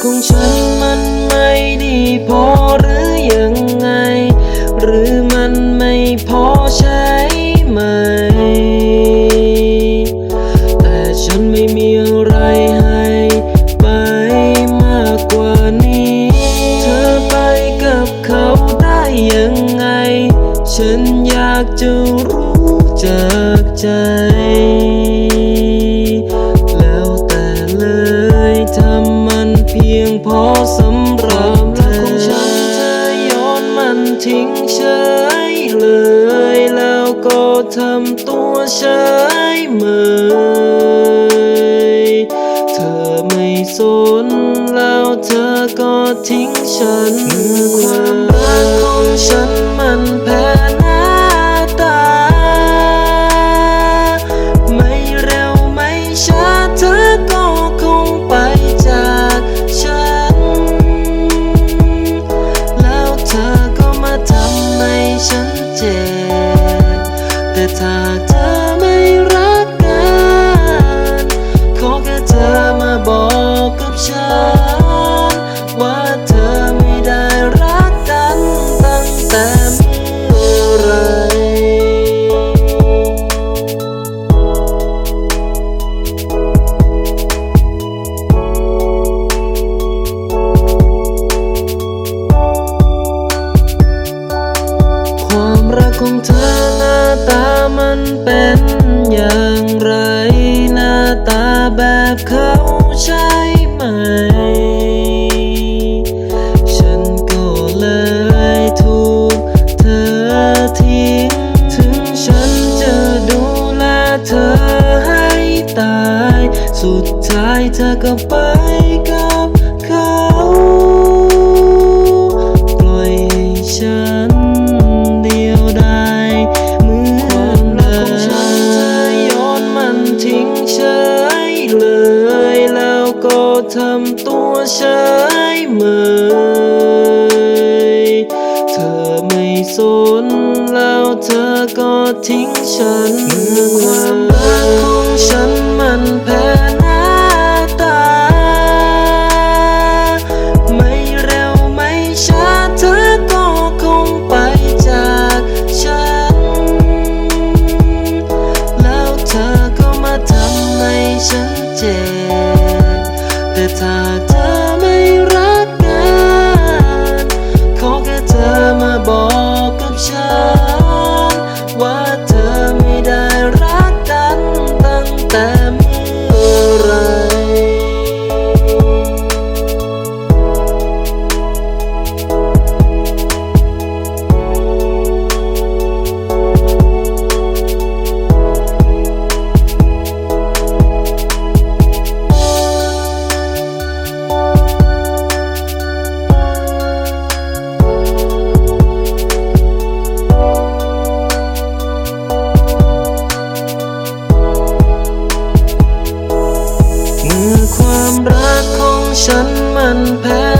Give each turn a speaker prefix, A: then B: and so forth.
A: ความรักของฉันมันไม่ดีพอหรือยังไง หรือมันไม่พอใช่ไหม แต่ฉันไม่มีอะไรให้ไปมากกว่านี้ เธอไปกับเขาได้ยังไง ฉันอยากจะรู้จากใจ พียงพอสำหรับเธอของฉันเธอย้อนมันทิ้งเฉยเลย แล้วก็ทำตัวเฉยเมยเธอไม่สนแล้วเธอก็ทิ้งฉันความรักของฉัน ว่าเธอไม่ได้รักกันตั้งแต่เมื่อไรความรักของเธอหน้าตามันเป็น เธอก็ไปกับเขาปล่อยให้ฉันเดียวดายเหมือนเดิมเธอโยนมันทิ้งเฉยเลย แล้วก็ทำตัวเฉยเมยเธอไม่สนแล้วเธอก็ทิ้งฉัน แต่ถ้ ความรักของฉันมันแพ้